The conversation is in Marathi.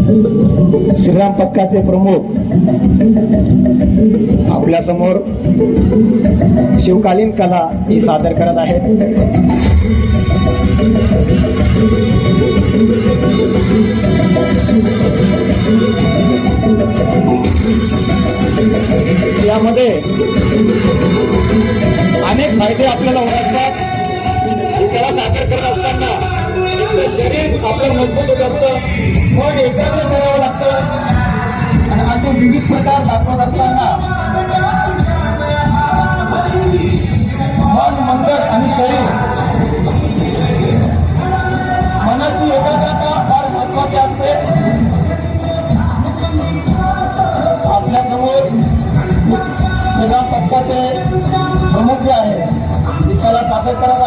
श्रीराम पक्काचे प्रमुख आपल्यासमोर शिवकालीन कला ही सादर करत आहेत. यामध्ये अनेक फायदे आपल्याला होत असतात. ही कला सादर करत असताना शरीर आपलं मजबूत एकाग्र करावं लागतं. आणि असे विविध प्रकार दाखवत असताना मन मंडळ आणि शरीर मनाची एकाग्रता फार महत्वाची असते. आपल्यासमोर प्रजासत्ताचे प्रमुख जे आहे देशाला सादर करायला